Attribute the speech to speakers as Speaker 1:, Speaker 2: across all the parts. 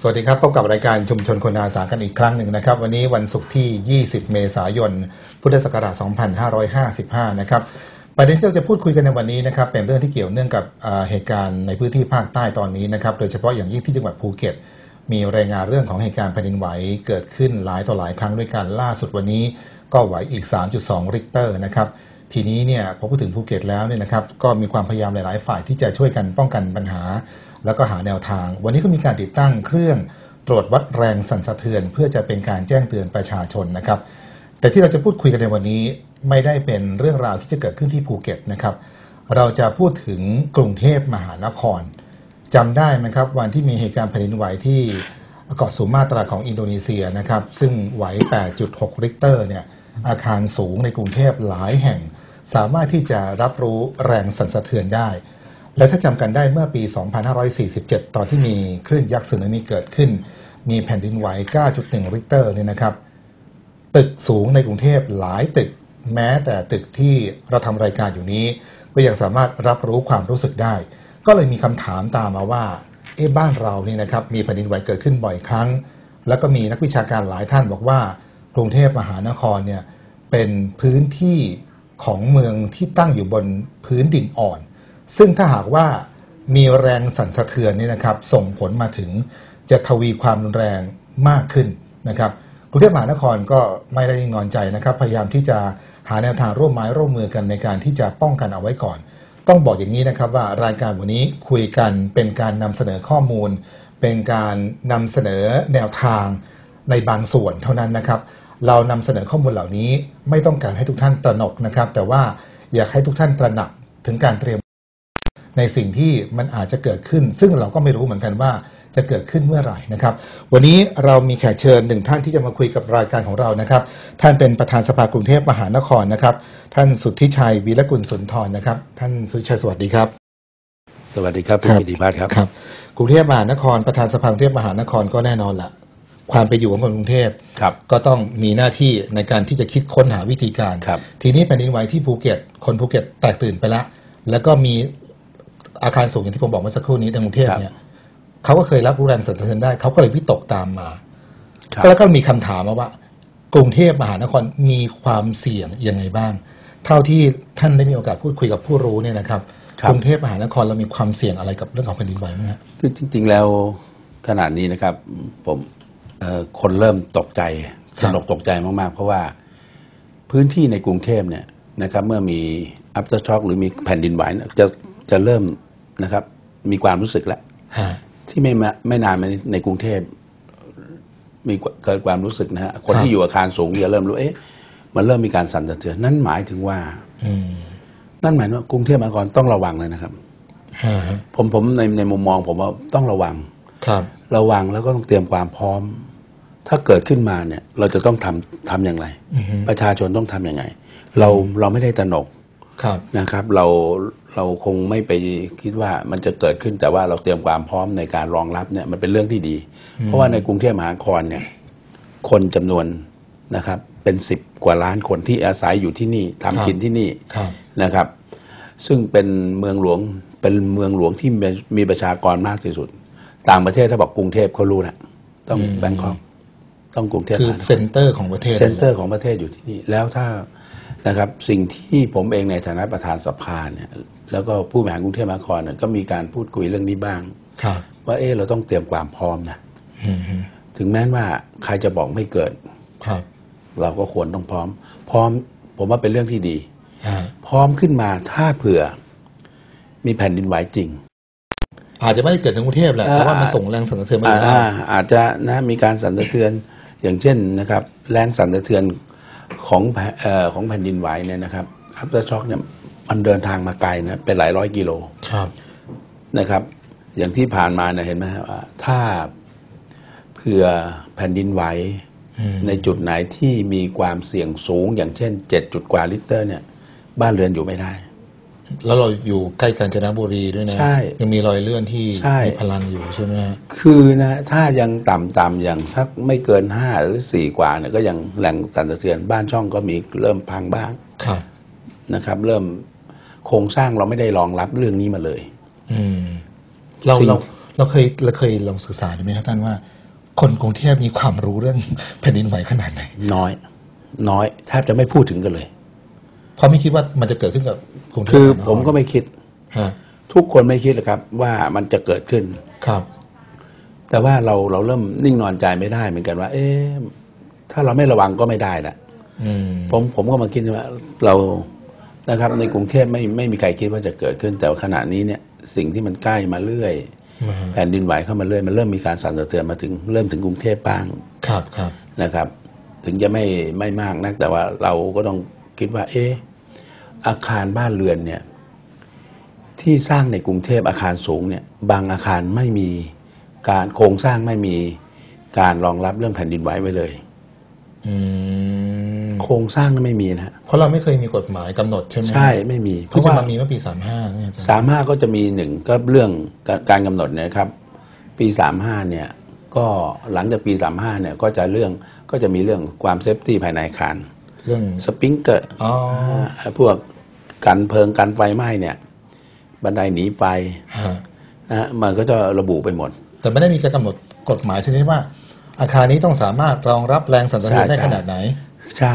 Speaker 1: สวัสดีครับ พบกับรายการชุมชนคนอาสากันอีกครั้งหนึ่งนะครับ วันนี้วันศุกร์ที่ 20 เมษายน พุทธศักราช 2555 นะครับ ประเด็นที่เราจะพูดคุยกันในวันนี้นะครับ เป็นเรื่องที่เกี่ยวเนื่องกับเหตุการณ์ในพื้นที่ภาคใต้ตอนนี้นะครับ โดยเฉพาะอย่างยิ่งที่จังหวัดภูเก็ต มีรายงานเรื่องของเหตุการณ์แผ่นดินไหวเกิดขึ้นหลายต่อหลายครั้งด้วยกัน ล่าสุดวันนี้ก็ไหวอีก 3.2 ริกเตอร์นะครับ ทีนี้เนี่ยพอพูดถึงภูเก็ตแล้วเนี่ยนะครับ ก็มีความพยายามหลาย ๆ ฝ่ายที่จะช่วยกันป้องกันปัญหา แล้วก็หาแนวทาง วันนี้ก็มีการติดตั้งเครื่องตรวจวัดแรงสั่นสะเทือน เพื่อจะเป็นการแจ้งเตือนประชาชนนะครับ แต่ที่เราจะพูดคุยกันในวันนี้ไม่ได้เป็นเรื่องราวที่จะเกิดขึ้นที่ภูเก็ตนะครับ เราจะพูดถึงกรุงเทพมหานครจำได้ไหมครับ วันที่มีเหตุการณ์แผ่นดินไหวที่เกาะสุมาตราของอินโดนีเซียนะครับ ซึ่งไหว 8.6 ริกเตอร์เนี่ยอาคารสูงในกรุงเทพหลายแห่ง สามารถที่จะรับรู้แรงสั่นสะเทือนได้ และถ้าจำกันได้เมื่อปี 2547 ตอนที่มีคลื่นยักษ์สึนามิเกิดขึ้น มีแผ่นดินไหว 9.1 ริกเตอร์เนี่ยนะครับ ตึกสูงในกรุงเทพหลายตึก แม้แต่ตึกที่เราทำรายการอยู่นี้ ก็ยังสามารถรับรู้ความรู้สึกได้ ก็เลยมีคำถามตามมาว่า เอ๊ะบ้านเรานี่นะครับมีแผ่นดินไหวเกิดขึ้นบ่อยครั้ง แล้วก็มีนักวิชาการหลายท่านบอกว่ากรุงเทพมหานครเนี่ยเป็นพื้นที่ของเมืองที่ตั้งอยู่บนพื้นดินอ่อน ซึ่งถ้าหากว่ามีแรงสั่นสะเทือนนี่นะครับส่งผลมาถึงจะทวีความรุนแรงมากขึ้นนะครับกรุงเทพมหานครก็ไม่ได้งอนใจนะครับ พยายามที่จะหาแนวทางร่วมไม้ร่วมมือกันในการที่จะป้องกันเอาไว้ก่อน ต้องบอกอย่างนี้นะครับว่ารายการวันนี้คุยกันเป็นการนำเสนอข้อมูล เป็นการนำเสนอแนวทางในบางส่วนเท่านั้นนะครับ เรานำเสนอข้อมูลเหล่านี้ไม่ต้องการให้ทุกท่านตระหนกนะครับ แต่ว่าอยากให้ทุกท่านตระหนักถึงการเตรียม ในสิ่งที่มันอาจจะเกิดขึ้น ซึ่งเราก็ไม่รู้เหมือนกันว่าจะเกิดขึ้นเมื่อไหร่นะครับ วันนี้เรามีแขกเชิญหนึ่งท่านที่จะมาคุยกับรายการของเรานะครับ ท่านเป็นประธานสภากรุงเทพมหานครนะครับ ท่านสุทธิชัยวีรกุลสุนทรนะครับ ท่านสุทธิชัยสวัสดีครับ
Speaker 2: สวัสดีครับคุณ
Speaker 1: ครับ
Speaker 2: กิติพัฒน์ครับ
Speaker 1: ครับกรุงเทพมหานครประธานสภากรุงเทพมหานครก็แน่นอนละความไปนอยู่ของคนกรุงเทพ
Speaker 2: ครับ
Speaker 1: ก็ต้องมีหน้าที่ในการที่จะคิดค้นหาวิธีการ
Speaker 2: ครับ
Speaker 1: ทีนี้แผ่นดินไหวที่ภูเก็ตคนภูเก็ตแตกตื่นไปละแล้วก็มี อาคารสูงอย่างที่ผมบอกเมื่อสักครู่นี้ในกรุงเทพเนี่ยเขาก็เคยรับรู้แรงสั่นสะเทือนได้เขาก็เลยวิตกตามมา
Speaker 2: ครับ
Speaker 1: แล้วก็มีคำถามมาว่า กรุงเทพมหานครมีความเสี่ยงยังไงบ้าง เท่าที่ท่านได้มีโอกาสพูดคุยกับผู้รู้เนี่ยนะครับ
Speaker 2: ครับ
Speaker 1: กรุงเทพมหานครเรามีความเสี่ยงอะไรกับเรื่องของแผ่นดินไหวไหมฮะ
Speaker 2: คือจริง ๆ แล้วขนาดนี้นะครับ ผมเอ่อคนเริ่มตกใจ
Speaker 1: ค
Speaker 2: ต
Speaker 1: รับ
Speaker 2: ระหนกตกใจมาก ๆ เพราะว่าพื้นที่ในกรุงเทพเนี่ยนะครับ เมื่อมีอัพเตอร์ช็อคหรือมีแผ่นดินไหวเนี่ยจะจะเริ่ม นะครับ มีความรู้สึกแล้ว
Speaker 1: ฮะ
Speaker 2: ที่ไม่มาไม่นานมานี้ในกรุงเทพมีเกิดความรู้สึกนะฮะคน
Speaker 1: ครับ
Speaker 2: ที่อยู่อาคารสูงจะเริ่มรู้เอ๊ะมันเริ่มมีการสั่นสะเทือนนั่นหมายถึงว่า
Speaker 1: อืม
Speaker 2: นั่นหมายถึงว่ากรุงเทพมหานครต้องระวังเลยนะครับ
Speaker 1: ฮะฮะ
Speaker 2: ผมผมในในมุมมอง ผมว่าต้องระวัง
Speaker 1: ครับ
Speaker 2: ระวังแล้วก็ต้องเตรียมความพร้อม ถ้าเกิดขึ้นมาเนี่ย เราจะต้องทำทำอย่างไร ประชาชนต้องทำยังไง เราเราไม่ได้ตระหนก
Speaker 1: ครับ
Speaker 2: นะครับ เราเราคงไม่ไปคิดว่ามันจะเกิดขึ้นแต่ว่าเราเตรียมความพร้อมในการรองรับเนี่ยมันเป็นเรื่องที่ดี เพราะว่าในกรุงเทพมหานครเนี่ยคนจำนวนนะครับ เป็นสิบกว่าล้านคนที่อาศัยอยู่ที่นี่ทำกินที่นี่
Speaker 1: ครับ
Speaker 2: นะครับ ซึ่งเป็นเมืองหลวงเป็นเมืองหลวงที่มีมีประชากรมากที่สุด ต่างประเทศถ้าบอกกรุงเทพเขารู้นะต้องแบงคอกต้องกรุงเทพ
Speaker 1: คือ
Speaker 2: มหานคร
Speaker 1: เซ็นเตอร์ของประเทศ
Speaker 2: เซ็นเตอร์ของประเทศอยู่ที่นี่แล้วถ้า นะครับสิ่งที่ผมเองในฐานะประธานสภาเนี่ยแล้วก็ผู้บริหารกรุงเทพมหานครเนี่ยก็มีการพูดคุยเรื่องนี้บ้าง
Speaker 1: ครับ
Speaker 2: ว่าเออเราต้องเตรียมความพร้อมนะ
Speaker 1: อืมฮึ
Speaker 2: ถึงแม้ว่าใครจะบอกไม่เกิด
Speaker 1: ครับ
Speaker 2: เราก็ควรต้องพร้อม พร้อม ผมว่าเป็นเรื่องที่ดี
Speaker 1: ฮะ
Speaker 2: พร้อมขึ้นมาถ้าเผื่อ มีแผ่นดินไหวจริง
Speaker 1: อาจจะไม่ได้เกิดในกรุงเทพแหละ
Speaker 2: อ่า
Speaker 1: แต่ว่ามันส่งแรงสั่นสะเทือนมา
Speaker 2: อ่า
Speaker 1: อยู่ได้
Speaker 2: อ่าอาจจะนะมีการสั่นสะเทือนอย่างเช่นนะครับ แรงสั่นสะเทือน ของแผ่เอ่อของแผ่นดินไหวเนี่ยนะครับอัพเตอร์ช็อคเนี่ยมันเดินทางมาไกลนะเป็นหลายร้อยกิโล
Speaker 1: ครับ
Speaker 2: นะครับ อย่างที่ผ่านมาเนี่ยเห็นไหมฮะว่าถ้าเผื่อแผ่นดินไหวในจุดไหนที่มีความเสี่ยงสูง อย่างเช่นเจ็ดจุดกว่าลิตรเนี่ย บ้านเรือนอยู่ไม่ได้
Speaker 1: แล้วเราอยู่ใกล้กาญจนบุรีด้วยนะ
Speaker 2: ใช่
Speaker 1: ยังมีรอยเลื่อนที่
Speaker 2: ใช่
Speaker 1: มีพลังอยู่ใช่ไหมฮะ
Speaker 2: คือนะ ถ้ายังต่ำๆอย่างสักไม่เกินห้าหรือสี่กว่าเนี่ยก็ยังแหล่งสั่นสะเทือนบ้านช่องก็มีเริ่มพังบ้าง
Speaker 1: ครับ
Speaker 2: นะครับ เริ่มโครงสร้างเราไม่ได้รองรับเรื่องนี้มาเลย
Speaker 1: อืมเรา
Speaker 2: สิ่ง
Speaker 1: เราเราเคยเราเคยลองศึกษาดูไหมครับท่านว่า คนกรุงเทพมีความรู้เรื่องแผ่นดินไหวขนาดไหน
Speaker 2: น้อย น้อยแทบจะไม่พูดถึงกันเลย
Speaker 1: เพราะไม่คิดว่ามันจะเกิดขึ้นกับกรุงเทพ
Speaker 2: คือ
Speaker 1: หานร
Speaker 2: ผมก็ไม่คิด
Speaker 1: ฮะ
Speaker 2: ทุกคนไม่คิดหรอกครับ ว่ามันจะเกิดขึ้น
Speaker 1: ครับ
Speaker 2: แต่ว่าเราเราเริ่มนิ่งนอนใจไม่ได้เหมือนกันว่า เอ๊ะถ้าเราไม่ระวังก็ไม่ได้ละ
Speaker 1: อืม
Speaker 2: ผมผมก็มาคิดว่าเรานะครับ ในกรุงเทพไม่ไม่มีใครคิดว่าจะเกิดขึ้น แต่ว่าขณะนี้เนี่ย สิ่งที่มันใกล้มาเรื่อย
Speaker 1: อืม
Speaker 2: แผ่นดินไหวเข้ามาเรื่อยมันเริ่มมีการสั่นสะเทือนมาถึงเริ่มถึงกรุงเทพบ้าง
Speaker 1: ครับครับ
Speaker 2: นะครับ ถึงจะไม่ไม่มากนัก แต่ว่าเราก็ต้อง คิดว่า เอ๊ะอาคารบ้านเรือนเนี่ยที่สร้างในกรุงเทพอาคารสูงเนี่ยบางอาคารไม่มีการโครงสร้างไม่มีการรองรับเรื่องแผ่นดินไหวไว้เลย
Speaker 1: อืม
Speaker 2: โครงสร้างนั้นไม่มีนะฮะ
Speaker 1: เพราะเราไม่เคยมีกฎหมายกำหนดใช่ไหม
Speaker 2: ใช่ไม่มี เพ
Speaker 1: เพิ่ง
Speaker 2: ราะ
Speaker 1: จะ
Speaker 2: ว่า
Speaker 1: มามีเมื่อปีสามห้าเนี่ยอาจารย์
Speaker 2: สามห้าก็จะมีหนึ่งก็เรื่องการการกำหนดเนี่ยนะครับ ปีสามห้าเนี่ย ก็หลังจากปีสามห้าเนี่ยก็จะเรื่องก็จะมีเรื่องความเซฟตี้ภายในอาคาร
Speaker 1: เรื่อง
Speaker 2: สปริงเกอร์
Speaker 1: อ๋อ
Speaker 2: พวกกันเพลิงกันไฟไหม้เนี่ย บันไดหนีไฟ
Speaker 1: ฮะ
Speaker 2: นะฮะมันก็จะระบุไปหมด
Speaker 1: แต่ไม่ได้มีการกำหนดกฎหมายชนิดว่า อาคารนี้ต้องสามารถรองรับแรงสั่นสะเทือน
Speaker 2: ใช่
Speaker 1: ได้
Speaker 2: ใช่
Speaker 1: ขนาดไหน
Speaker 2: ใช่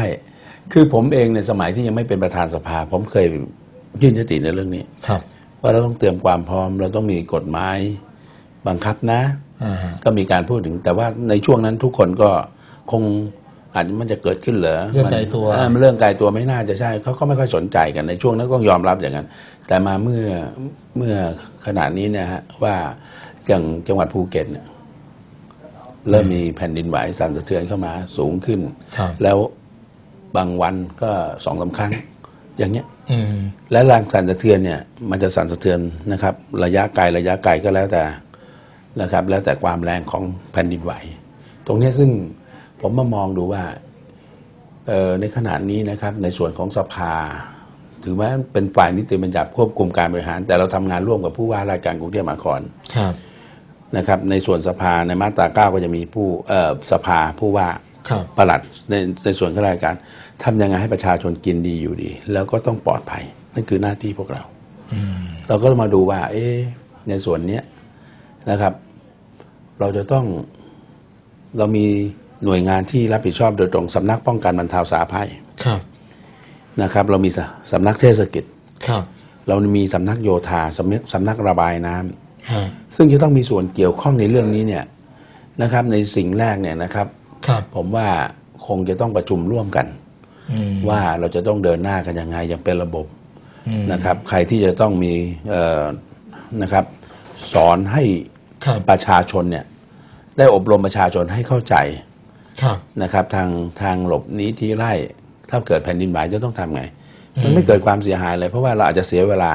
Speaker 2: คือผมเองในสมัยที่ยังไม่เป็นประธานสภา ผมเคยยื่นยติในเรื่องนี้
Speaker 1: ครับ
Speaker 2: ว่าเราต้องเตรียมความพร้อม เราต้องมีกฎหมายบังคับนะ
Speaker 1: อ่าฮะ
Speaker 2: ก็มีการพูดถึงแต่ว่าในช่วงนั้นทุกคนก็คง อาจจะมันจะเกิดขึ้นเหรอ
Speaker 1: เรื่องไกลตัว
Speaker 2: เออมันเรื่องไกลตัวไม่น่าจะใช่เขาก็ไม่ค่อยสนใจกันในช่วงนั้นก็ยอมรับอย่างนั้น แต่มาเมื่อเมื่อขนาดนี้เนี่ยฮะว่าอย่างจังหวัดภูเก็ตเนี่ยเริ่มมีแผ่นดินไหวสั่นสะเทือนเข้ามาสูงขึ้น
Speaker 1: ครับ
Speaker 2: แล้วบางวันก็สองสาครั้ง อย่างเงี้ย
Speaker 1: อืม
Speaker 2: และแรงสั่นสะเทือนเนี่ย มันจะสั่นสะเทือนนะครับ ระยะไกลระยะไกลก็แล้วแต่นะครับ แล้วแต่ความแรงของแผ่นดินไหว ตรงเนี้ยซึ่ง ผมมามองดูว่าเอ่อในขณะนี้นะครับในส่วนของสภา ถือว่าเป็นฝ่ายนิติบัญญัติควบคุมการบริหาร แต่เราทำงานร่วมกับผู้ว่าราชการกรุงเทพมหานคร
Speaker 1: ครับ
Speaker 2: นะครับ ในส่วนสภาในมาตราเก้าก็จะมีผู้เอ่อสภาผู้ว่า
Speaker 1: ครับ
Speaker 2: ประหลัดในในส่วนข้าราชการทำยังไงให้ประชาชนกินดีอยู่ดี แล้วก็ต้องปลอดภัย นั่นคือหน้าที่พวกเรา
Speaker 1: อืม
Speaker 2: เราก็มาดูว่า เอ๊ะในส่วนเนี้ยนะครับ เราจะต้องเรามี หน่วยงานที่รับผิดชอบโดยตรงสำนักป้องกันบรรเทาสาภัย
Speaker 1: ครับ
Speaker 2: นะครับ เรามีสสำนักเทศกิจ
Speaker 1: ครับ
Speaker 2: เรามีสำนักโยธาสำนักสำนักระบายน้ำ
Speaker 1: ฮะ
Speaker 2: ซึ่งจะต้องมีส่วนเกี่ยวข้องในเรื่องนี้เนี่ยนะครับ ในสิ่งแรกเนี่ยนะครับ
Speaker 1: ครับ
Speaker 2: ผมว่าคงจะต้องประชุมร่วมกัน
Speaker 1: อืม
Speaker 2: ว่าเราจะต้องเดินหน้ากันยังไงอย่างเป็นระบบ
Speaker 1: อืม
Speaker 2: นะครับ ใครที่จะต้องมีเอ่อนะครับ สอนให้
Speaker 1: ครับ
Speaker 2: ประชาชนเนี่ย ได้อบรมประชาชนให้เข้าใจ
Speaker 1: ครับ
Speaker 2: นะครับ ทางทางหลบหนีทีไร่ถ้าเกิดแผ่นดินไหวจะต้องทำไง มันไม่เกิดความเสียหายเลย เพราะว่าเราอาจจะเสียเวลา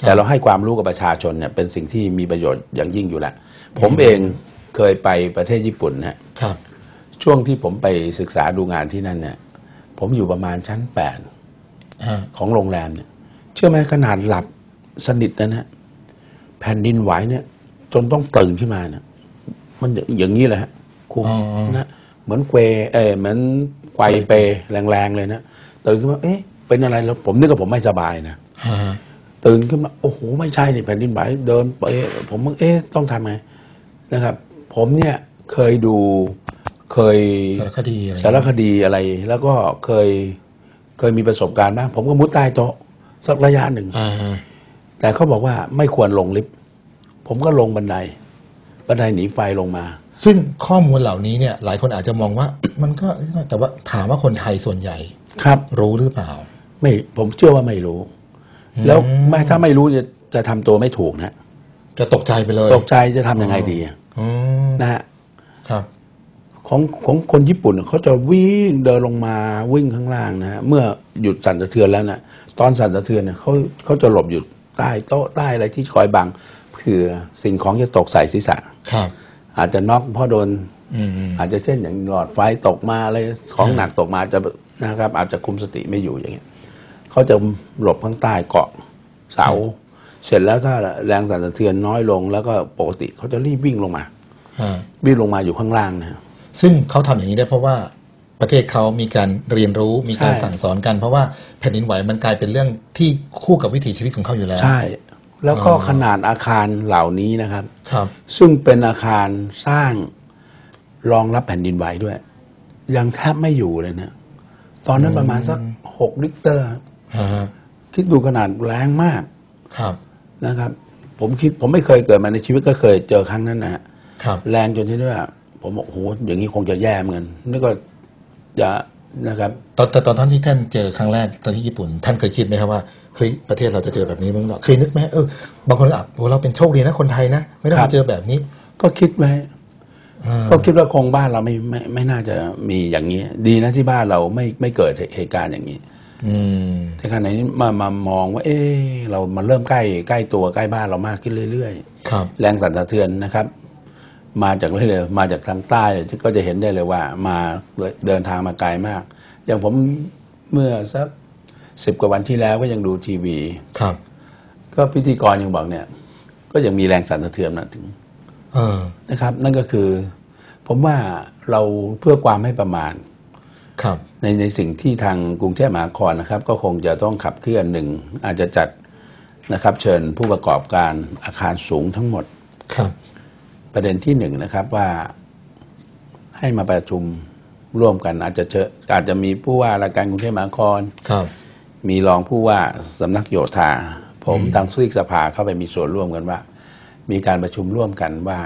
Speaker 2: แต่เราให้ความรู้กับประชาชนเนี่ยเป็นสิ่งที่มีประโยชน์อย่างยิ่งอยู่แล้วผมเองเคยไปประเทศญี่ปุ่นนะฮะ
Speaker 1: ครับ
Speaker 2: ช่วงที่ผมไปศึกษาดูงานที่นั่นเนี่ย ผมอยู่ประมาณชั้นแปด
Speaker 1: ฮะ
Speaker 2: ของโรงแรมเนี่ย เชื่อไหมขนาดหลับสนิทนะนะแผ่นดินไหวเนี่ย จนต้องตื่นขึ้นมาเนี่ยมันอย่างนี้เลยฮะครู
Speaker 1: อ๋อ
Speaker 2: นะ เหมือนเกวเออเหมือนไกวเปแรงๆเลยนะตื่นขึ้นมาเอ๊ะเป็นอะไรแล้วผมนึกว่าผมไม่สบายนะ
Speaker 1: ฮะ
Speaker 2: ตื่นขึ้นมาโอ้โหไม่ใช่นี่แผ่นดินไหวเดินไปผมมึงเอ๊ะต้องทำไงนะครับ ผมเนี่ยเคยดูเคย
Speaker 1: สารคดีอะไร
Speaker 2: สารคดีอะไร แล้วก็เคยเคยมีประสบการณ์บ้างผมก็มุดใต้โต๊ะสักระยะหนึ่ง
Speaker 1: อ่าฮะ
Speaker 2: แต่เขาบอกว่าไม่ควรลงลิฟต์ผมก็ลงบันได บันไดหนีไฟลงมา
Speaker 1: ซึ่งข้อมูลเหล่านี้เนี่ยหลายคนอาจจะมองว่า มันก็แต่ว่าถามว่าคนไทยส่วนใหญ่
Speaker 2: ครับ
Speaker 1: รู้หรือเปล่า
Speaker 2: ไม่ผมเชื่อว่าไม่รู้ แล้วไม่ถ้าไม่รู้จะจะทำตัวไม่ถูกนะ
Speaker 1: จะตกใจไปเลย
Speaker 2: ตกใจจะทำยังไงดีอะ
Speaker 1: อืม
Speaker 2: นะฮะ
Speaker 1: ครับ
Speaker 2: ของของคนญี่ปุ่นเขาจะวิ่งเดินลงมาวิ่งข้างล่างนะฮะเมื่อหยุดสั่นสะเทือนแล้วนะตอนสั่นสะเทือนเนี่ยเขาเขาจะหลบอยู่ใต้โต๊ะใต้อะไรที่คอยบัง เผื่อสิ่งของจะตกใส่ศีรษะ
Speaker 1: ครับ
Speaker 2: อาจจะน็อกเพราะโดน
Speaker 1: อืมอืม
Speaker 2: อาจจะเช่นอย่างหลอดไฟตกมาอะไรของหนักตกมาจะนะครับ อาจจะคุมสติไม่อยู่อย่างเงี้ยเขาจะหลบข้างใต้เกาะเสา เสร็จแล้วถ้าแรงสั่นสะเทือนน้อยลง แล้วก็ปกติเขาจะรีบวิ่งลงมา
Speaker 1: ฮะ
Speaker 2: วิ่งลงมาอยู่ข้างล่างนะฮะ
Speaker 1: ซึ่งเขาทำอย่างนี้ได้เพราะว่าประเทศเขามีการเรียนรู้มีการ
Speaker 2: ใช่
Speaker 1: สั่งสอนกัน เพราะว่าแผ่นดินไหวมันกลายเป็นเรื่องที่คู่กับวิถีชีวิตของเขาอยู่แล้ว
Speaker 2: ใช่ แล้วก็
Speaker 1: อ๋อ
Speaker 2: ขนาดอาคารเหล่านี้นะครับ
Speaker 1: ครับ
Speaker 2: ซึ่งเป็นอาคารสร้างรองรับแผ่นดินไหวด้วย ยังแทบไม่อยู่เลยนะ ตอนนั้นประมาณสักหกลิกเตอร์
Speaker 1: ฮะ
Speaker 2: คิดดูขนาดแรงมาก
Speaker 1: ครับ
Speaker 2: นะครับ ผมคิดผมไม่เคยเกิดมาในชีวิตก็เคยเจอครั้งนั้นนะฮะ
Speaker 1: ครับ
Speaker 2: แรงจนที่ว่าผมบอกโอ้โหอย่างนี้คงจะแย่เหมือนกันนี่ก็จะ นะครับ
Speaker 1: ตอนแต่ตอนท่านที่ท่านเจอครั้งแรกตอนที่ญี่ปุ่น ท่านเคยคิดไหมครับว่าเฮ้ยประเทศเราจะเจอแบบนี้มั้งเหรอเคยนึกไหมเออบางคนอะโอ้เราเป็นโชคดีนะคนไทยนะไม่ต้อง
Speaker 2: ครั
Speaker 1: มา
Speaker 2: บ
Speaker 1: เจอแบบนี้
Speaker 2: ก็คิดไว้
Speaker 1: อ่า
Speaker 2: ก็คิดว่าคงบ้านเราไม่ไม่ไม่น่าจะมีอย่างนี้ ดีนะที่บ้านเราไม่ไม่เกิดเหตุการณ์อย่างนี้
Speaker 1: อืม
Speaker 2: แต่ขณะนี้มามามองว่า เอ๊ะเรามันเริ่มใกล้ใกล้ตัวใกล้บ้านเรามากขึ้นเรื่อย
Speaker 1: ครับ
Speaker 2: ๆแรงสั่นสะเทือนนะครับ มาจากเรื่อยๆมาจากทางใต้ก็จะเห็นได้เลยว่า มาเดินทางมาไกลมาก อย่างผมเมื่อสักสิบกว่าวันที่แล้วก็ยังดูทีวี
Speaker 1: ครับ
Speaker 2: ก็พิธีกรยังบอกเนี่ย ก็ยังมีแรงสั่นสะเทือนมาถึง
Speaker 1: เออ
Speaker 2: นะครับ นั่นก็คือ ผมว่าเราเพื่อความไม่ประมาท
Speaker 1: ครับ
Speaker 2: ในในสิ่งที่ทางกรุงเทพมหานครนะครับ ก็คงจะต้องขับเคลื่อนหนึ่งอาจจะจัดนะครับ เชิญผู้ประกอบการอาคารสูงทั้งหมด
Speaker 1: ครับ
Speaker 2: ประเด็นที่หนึ่งนะครับว่าให้มาประชุมร่วมกันอาจจะเจออาจจะมีผู้ว่าราชการกรุงเทพมหานคร
Speaker 1: ครับ
Speaker 2: มีรองผู้ว่าสำนักโยธา ผมทางสุริกสภาเข้าไปมีส่วนร่วมกันว่า มีการประชุมร่วมกันว่า